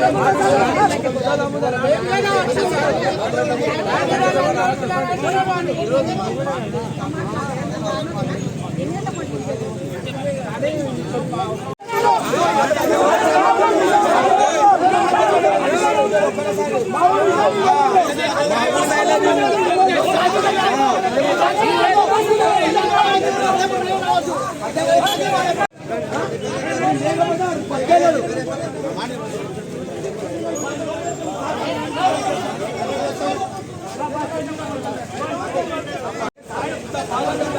వాడే కదా రాజాల జోడుకున్నారు అంటున్నారు Kalau ada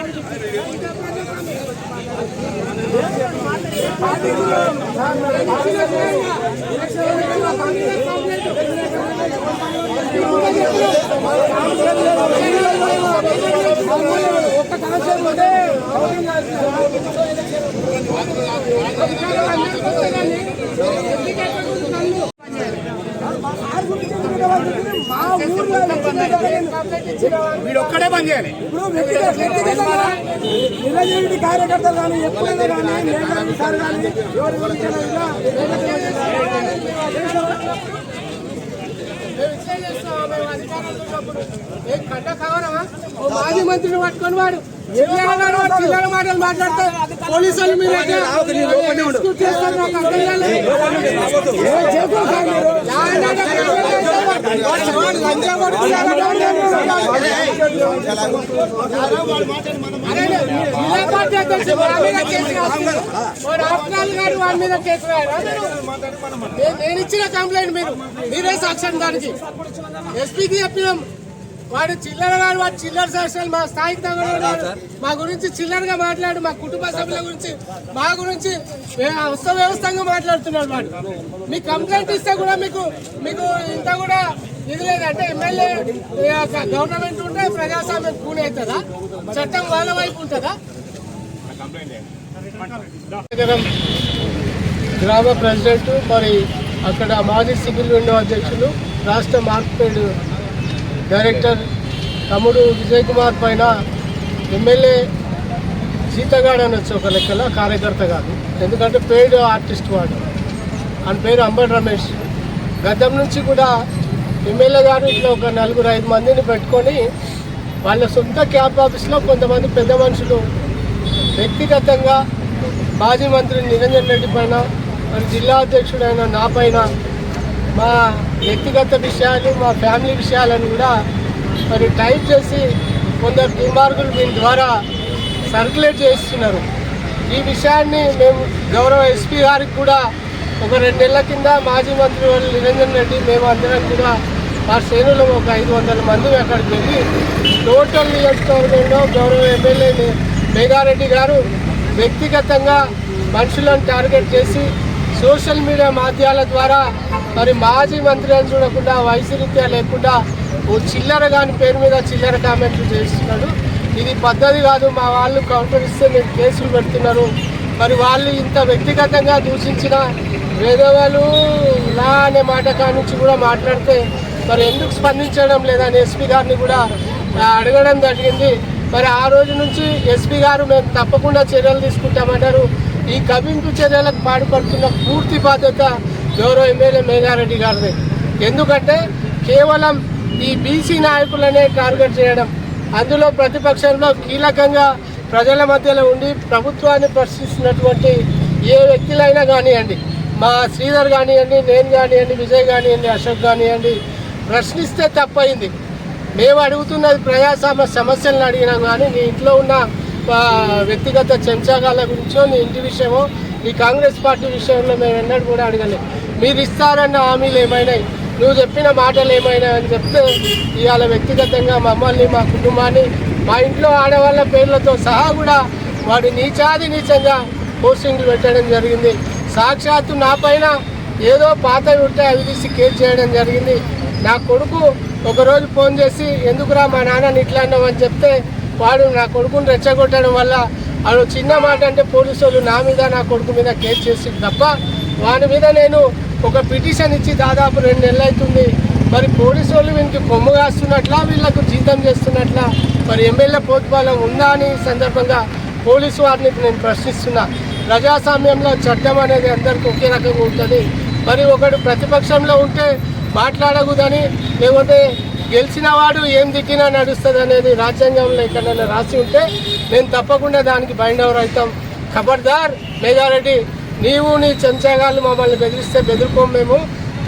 ఇంట్లో పెద్ద కావాలి వాడికి. ఒక్క పని చేయాలి. ఇప్పుడు కార్యకర్తలు కానీ ఎప్పుడైనా కానీ నేను సార్ కానీ గురించి మాజీ మంత్రిని పట్టుకొని వాడు. చిల్లర వాడు చిల్లర మాటలు మాట్లాడితే పోలీసులు మీరు రాష్ట్రాలు గారు వాడి మీద కేసు నేను ఇచ్చిన కంప్లైంట్ మీరు మీరే సాక్ష్యం దానికి ఎస్పీకి చెప్పినాం వాడు చిల్లర గారు వాడు చిల్లర శాస్త్రాలు మా స్థాయికి తగ్గడం మా గురించి చిల్లరగా మాట్లాడు మా కుటుంబ సభ్యుల గురించి మా గురించి అవస్థ వ్యవస్థంగా మాట్లాడుతున్నాడు వాడు. మీ కంప్లైంట్ ఇస్తే కూడా మీకు మీకు ఇంత కూడా ఇది లేదంటే ఎమ్మెల్యే గవర్నమెంట్ ఉంటే ప్రజాస్వామ్యం కూని అవుతుందా? చట్టం వాళ్ళ వైపు ఉంటుందా? గ్రామ ప్రెసిడెంట్ మరి అక్కడ మాజీ సివిల్ విండో అధ్యక్షులు రాష్ట్ర మార్కెట్ డైరెక్టర్ తమ్ముడు విజయ్ కుమార్ పైన ఎమ్మెల్యే సీతగాడు అనొచ్చు ఒక లెక్కలో కార్యకర్త కాదు. ఎందుకంటే పెయిడ్ ఆర్టిస్ట్ వాడు. అని పేరు అంబర్ రమేష్. గతం నుంచి కూడా ఎమ్మెల్యే గారు ఇట్లా ఒక నలుగురు ఐదు మందిని పెట్టుకొని వాళ్ళ సొంత క్యాంప్ ఆఫీస్లో కొంతమంది పెద్ద మనుషులు వ్యక్తిగతంగా మాజీ మంత్రి నిరంజన్ రెడ్డి పైన మరి జిల్లా అధ్యక్షుడైన నా పైన మా వ్యక్తిగత విషయాలు మా ఫ్యామిలీ విషయాలను కూడా మరి టైప్ చేసి కొందరు దుర్మార్గులు దీని ద్వారా సర్క్యులేట్ చేస్తున్నారు. ఈ విషయాన్ని మేము గౌరవ ఎస్పీ గారికి కూడా ఒక రెండు నెలల కింద మాజీ మంత్రి వాళ్ళు నిరంజన్ రెడ్డి మేము అందరం కూడా మా శ్రేణులు ఒక ఐదు వందల మంది అక్కడికి వెళ్ళి టోటల్ నియోజకవర్గంలో గౌరవ ఎమ్మెల్యే మేఘారెడ్డి గారు వ్యక్తిగతంగా మనుషులను టార్గెట్ చేసి సోషల్ మీడియా మాధ్యాల ద్వారా మరి మాజీ మంత్రి అని చూడకుండా వైసరీత్యా లేకుండా ఓ చిల్లర కాని పేరు మీద చిల్లర కామెంట్లు చేస్తున్నాడు. ఇది పద్ధతి కాదు మా వాళ్ళు కౌంటర్ ఇస్తే మీరు కేసులు పెడుతున్నారు. మరి వాళ్ళు ఇంత వ్యక్తిగతంగా దూషించిన వేదవాళ్ళు లా అనే మాట కానుంచి కూడా మాట్లాడితే మరి ఎందుకు స్పందించడం లేదని ఎస్పీ గారిని కూడా అడగడం జరిగింది. మరి ఆ రోజు నుంచి ఎస్పీ గారు మేము తప్పకుండా చర్యలు తీసుకుంటామన్నారు. ఈ కమింపు చర్యలకు పాటుపడుతున్న పూర్తి బాధ్యత గౌరవ ఎమ్మెల్యే మేఘారెడ్డి గారిది. ఎందుకంటే కేవలం ఈ బీసీ నాయకులనే టార్గెట్ చేయడం అందులో ప్రతిపక్షంలో కీలకంగా ప్రజల మధ్యలో ఉండి ప్రభుత్వాన్ని ప్రశ్నిస్తున్నటువంటి ఏ వ్యక్తులైనా కానివ్వండి మా శ్రీధర్ కానివ్వండి నేను కానివ్వండి విజయ్ కానివ్వండి అశోక్ కానివ్వండి ప్రశ్నిస్తే తప్పయింది. మేము అడుగుతున్నది ప్రజాస్వామ్య సమస్యలను అడిగినాం కానీ నీ ఇంట్లో ఉన్న వ్యక్తిగత చెంచాగాల గురించో నీ ఇంటి విషయమో ఈ కాంగ్రెస్ పార్టీ విషయంలో మేము ఎన్నడూ కూడా అడగలేదు. మీరు ఇస్తారన్న హామీలు ఏమైనాయి? నువ్వు చెప్పిన మాటలు ఏమైనా అని చెప్తే ఇవాళ వ్యక్తిగతంగా మమ్మల్ని మా కుటుంబాన్ని మా ఇంట్లో ఆడవాళ్ళ పేర్లతో సహా కూడా వాడు నీచాది నీచంగా పోస్టింగ్లు పెట్టడం జరిగింది. సాక్షాత్తు నా పైన ఏదో పాతవి ఉంటే అవి తీసి కేర్ చేయడం జరిగింది. నా కొడుకు ఒకరోజు ఫోన్ చేసి ఎందుకురా మా నాన్నని ఇట్లా అన్నావని చెప్తే వాడు నా కొడుకుని రెచ్చగొట్టడం వల్ల వాడు చిన్న మాట అంటే పోలీసు వాళ్ళు నా మీద నా కొడుకు మీద కేసు చేసి తప్ప వాని మీద నేను ఒక పిటిషన్ ఇచ్చి దాదాపు రెండు నెలలు అవుతుంది మరి పోలీసు వాళ్ళు వీనికి కొమ్ము కాస్తున్నట్లా వీళ్ళకు జీతం చేస్తున్నట్లా మరి ఎమ్మెల్యే పోతుపాలెం ఉందా అని సందర్భంగా పోలీసు వారిని నేను ప్రశ్నిస్తున్నా. ప్రజాస్వామ్యంలో చట్టం అనేది అందరికీ ఒకే రకంగా ఉంటుంది. మరి ఒకడు ప్రతిపక్షంలో ఉంటే మాట్లాడకూడదని లేకపోతే గెలిచిన వాడు ఏం దిక్కినా నడుస్తుంది అనేది రాజ్యాంగంలో ఎక్కడైనా రాసి ఉంటే నేను తప్పకుండా దానికి బైండ్ అవర్ అవుతాం ఖబర్దార్ మేఘారెడ్డి నీవు నీ చెంచగాళ్ళు మమ్మల్ని బెదిరిస్తే బెదిరిపోం మేము.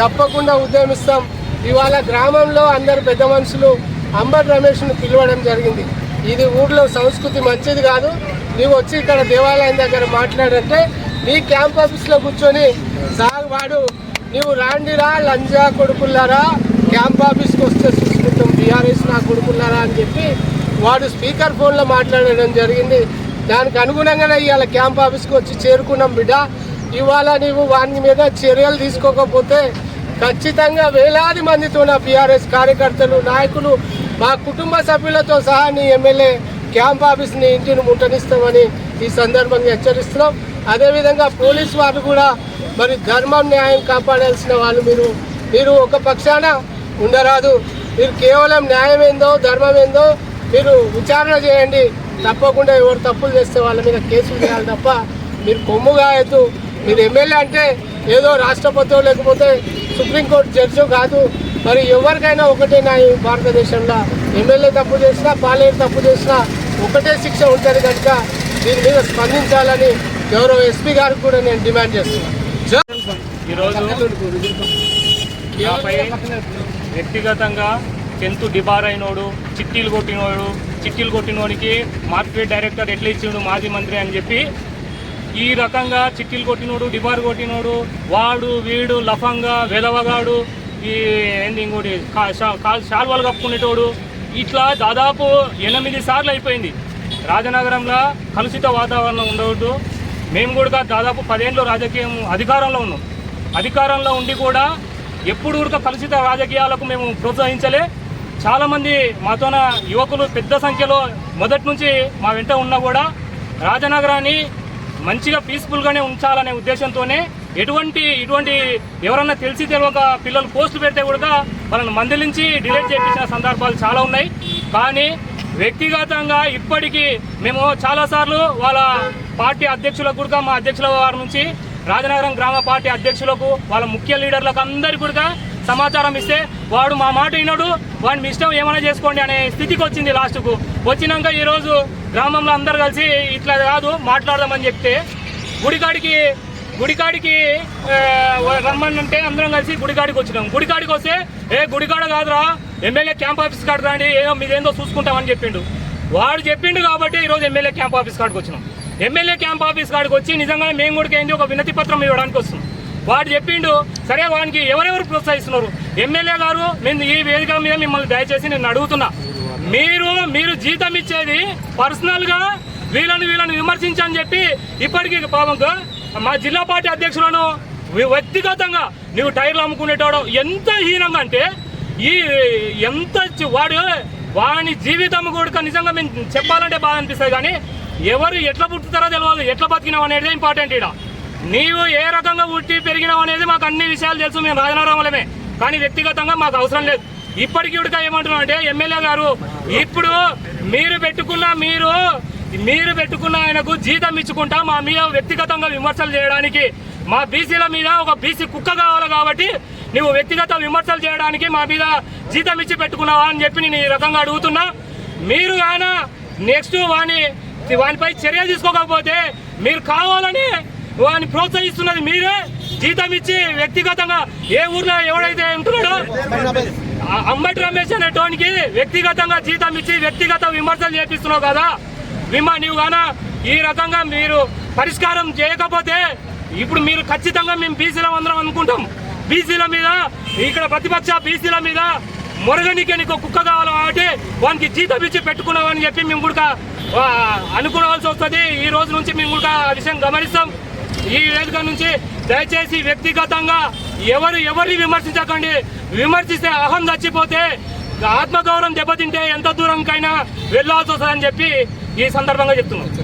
తప్పకుండా ఉద్యమిస్తాం. ఇవాళ గ్రామంలో అందరు పెద్ద మనుషులు అంబర్ రమేష్ను పిలవడం జరిగింది. ఇది ఊర్లో సంస్కృతి మంచిది కాదు. నీవు వచ్చి ఇక్కడ దేవాలయం దగ్గర మాట్లాడంటే నీ క్యాంప్ ఆఫీస్లో కూర్చొని సాగు వాడు నీవు రాండిరా లంజా కొడుకులారా క్యాంప్ ఆఫీస్కి వస్తే బీఆర్ఎస్ నా కొడుకున్నారా అని చెప్పి వాడు స్పీకర్ ఫోన్లో మాట్లాడడం జరిగింది. దానికి అనుగుణంగానే ఇవాళ క్యాంప్ ఆఫీస్కి వచ్చి చేరుకున్నాం బిడ్డ. ఇవాళ నీవు వాని మీద చర్యలు తీసుకోకపోతే ఖచ్చితంగా వేలాది మందితో నా బీఆర్ఎస్ కార్యకర్తలు నాయకులు మా కుటుంబ సభ్యులతో సహా నీ ఎమ్మెల్యే క్యాంప్ ఆఫీస్ని ఇంటిని ముట్టనిస్తామని ఈ సందర్భంగా హెచ్చరిస్తున్నాం. అదేవిధంగా పోలీస్ వారు కూడా మరి ధర్మం న్యాయం కాపాడాల్సిన వాళ్ళు మీరు. మీరు ఒక పక్షాన ఉండరాదు. మీరు కేవలం న్యాయం ఏందో ధర్మం ఏందో మీరు విచారణ చేయండి. తప్పకుండా ఎవరు తప్పులు చేస్తే వాళ్ళ మీద కేసులు చేయాలి తప్ప మీరు కొమ్ము కాయద్దు. మీరు ఎమ్మెల్యే అంటే ఏదో రాష్ట్రపతి లేకపోతే సుప్రీంకోర్టు జడ్జి కాదు. మరి ఎవరికైనా ఒకటే నా ఈ భారతదేశంలో. ఎమ్మెల్యే తప్పు చేసినా పాలేరు తప్పు చేసినా ఒకటే శిక్ష ఉంటుంది కనుక దీని మీద స్పందించాలని గౌరవ ఎస్పీ గారికి కూడా నేను డిమాండ్ చేస్తున్నాను. ఈరోజు వ్యక్తిగతంగా టెన్త్ డిబార్ అయినోడు చిట్టీలు కొట్టినోడు చిట్టీలు కొట్టినోడికి మార్కెట్ డైరెక్టర్ ఎట్లా ఇచ్చిండు మాజీ మంత్రి అని చెప్పి ఈ రకంగా చిట్టీలు కొట్టినోడు డిబార్ కొట్టినోడు వాడు వీడు లఫంగా వెదవగాడు ఈ ఏంది ఇంకోటి షాల్వాలు కప్పుకునేటోడు ఇట్లా దాదాపు ఎనిమిది సార్లు అయిపోయింది. రాజనగరంలో కలుషిత వాతావరణం ఉండవద్దు మేము కూడా దాదాపు పదేళ్ళు రాజకీయం అధికారంలో ఉన్నాం. అధికారంలో ఉండి కూడా ఎప్పుడు ఊరిక కలుషిత రాజకీయాలకు మేము ప్రోత్సహించలే. చాలామంది మాతోన యువకులు పెద్ద సంఖ్యలో మొదటి నుంచి మా వెంట ఉన్నా కూడా రాజనగరాన్ని మంచిగా పీస్ఫుల్గానే ఉంచాలనే ఉద్దేశంతోనే ఎటువంటి ఇటువంటి ఎవరన్నా తెలిసి తెలియక పిల్లలు పోస్టులు పెడితే కూడా వాళ్ళని మందలించి డిలీట్ చేయించిన సందర్భాలు చాలా ఉన్నాయి. కానీ వ్యక్తిగతంగా ఇప్పటికీ మేము చాలాసార్లు వాళ్ళ పార్టీ అధ్యక్షులకు కూడా మా అధ్యక్షుల వారి నుంచి రాజనగరం గ్రామ పార్టీ అధ్యక్షులకు వాళ్ళ ముఖ్య లీడర్లకు అందరికీ కూడా సమాచారం ఇస్తే వాడు మా మాట వినడు వాడిని మీ ఇష్టం ఏమైనా చేసుకోండి అనే స్థితికి వచ్చింది లాస్ట్కు. వచ్చినాక ఈరోజు గ్రామంలో అందరు కలిసి ఇట్లా కాదు మాట్లాడదామని చెప్తే గుడికాడికి గుడికాడికి రమ్మనంటే అందరం కలిసి గుడికాడికి వచ్చినాం. గుడికాడికి వస్తే ఏ గుడికాడ కాదురా ఎమ్మెల్యే క్యాంప్ ఆఫీస్ కాడ రాండి ఏదో మీదేందో చూసుకుంటామని చెప్పిండు. వాడు చెప్పిండు కాబట్టి ఈరోజు ఎమ్మెల్యే క్యాంప్ ఆఫీస్ కాడికి వచ్చినాం. ఎమ్మెల్యే క్యాంప్ ఆఫీస్ కాడికి వచ్చి నిజంగానే మేము కూడా ఏంది ఒక వినతి పత్రం ఇవ్వడానికి వస్తుంది వాడు చెప్పిండు సరే వానికి ఎవరెవరు ప్రోత్సహిస్తున్నారు? ఎమ్మెల్యే గారు మేము ఈ వేదిక మీద మిమ్మల్ని దయచేసి నేను అడుగుతున్నా. మీరు మీరు జీతం ఇచ్చేది పర్సనల్గా వీళ్ళని వీళ్ళని విమర్శించని చెప్పి ఇప్పటికీ పాపంగా మా జిల్లా పార్టీ అధ్యక్షులను వ్యక్తిగతంగా నువ్వు టైర్లు అమ్ముకునేటోడు ఎంత హీనంగా అంటే ఈ ఎంత వాడు వాని జీవితం కూడా నిజంగా మేము చెప్పాలంటే బాధ అనిపిస్తుంది కానీ ఎవరు ఎట్లా పుట్టుతారో తెలియదు ఎట్లా బతికినావు అనేది ఇంపార్టెంట్ ఇక్కడ నీవు ఏ రకంగా పుట్టి పెరిగినావు అనేది మాకు అన్ని విషయాలు తెలుసు. మేము రాజనారామలమే కానీ వ్యక్తిగతంగా మాకు అవసరం లేదు. ఇప్పటికి ఉడక ఏమంటున్నాం అంటే ఎమ్మెల్యే గారు ఇప్పుడు మీరు పెట్టుకున్న మీరు మీరు పెట్టుకున్న ఆయనకు జీతం ఇచ్చుకుంటా మా మీద వ్యక్తిగతంగా విమర్శలు చేయడానికి మా బీసీల మీద ఒక బీసీ కుక్క కావాలి కాబట్టి నువ్వు వ్యక్తిగత విమర్శలు చేయడానికి మా మీద జీతం ఇచ్చి పెట్టుకున్నావా అని చెప్పి నేను ఈ రకంగా అడుగుతున్నా. మీరు ఆయన నెక్స్ట్ వాని వానిపై చర్య తీసుకోకపోతే మీరు కావాలని వాడిని ప్రోత్సహిస్తున్నది మీరే. జీతం ఇచ్చి వ్యక్తిగతంగా ఏ ఊర్లో ఎవడైతే ఉంటున్నాడో అంబటి రమేష్ అనే టోన్కి వ్యక్తిగతంగా జీతం ఇచ్చి వ్యక్తిగత విమర్శలు చేపిస్తున్నావు కదా. విమా నీవు గాన ఈ రకంగా మీరు పరిష్కారం చేయకపోతే ఇప్పుడు మీరు ఖచ్చితంగా మేము బీసీల అందరం అనుకుంటాం. బీసీల మీద ఇక్కడ ప్రతిపక్ష బీసీల మీద మురగనికి నీకు కుక్క కావాలి కాబట్టి వానికి జీతం ఇచ్చి పెట్టుకున్నామని చెప్పి మేము కూడా అనుకోవాల్సి వస్తుంది. ఈ రోజు నుంచి మేము కూడా ఆ విషయం గమనిస్తాం. ఈ వేదిక నుంచి దయచేసి వ్యక్తిగతంగా ఎవరు ఎవరిని విమర్శించకండి. విమర్శిస్తే అహం చచ్చిపోతే ఆత్మగౌరవం దెబ్బతింటే ఎంత దూరంకైనా వెళ్ళాల్సి వస్తుందని చెప్పి ఈ సందర్భంగా చెప్తున్నాం.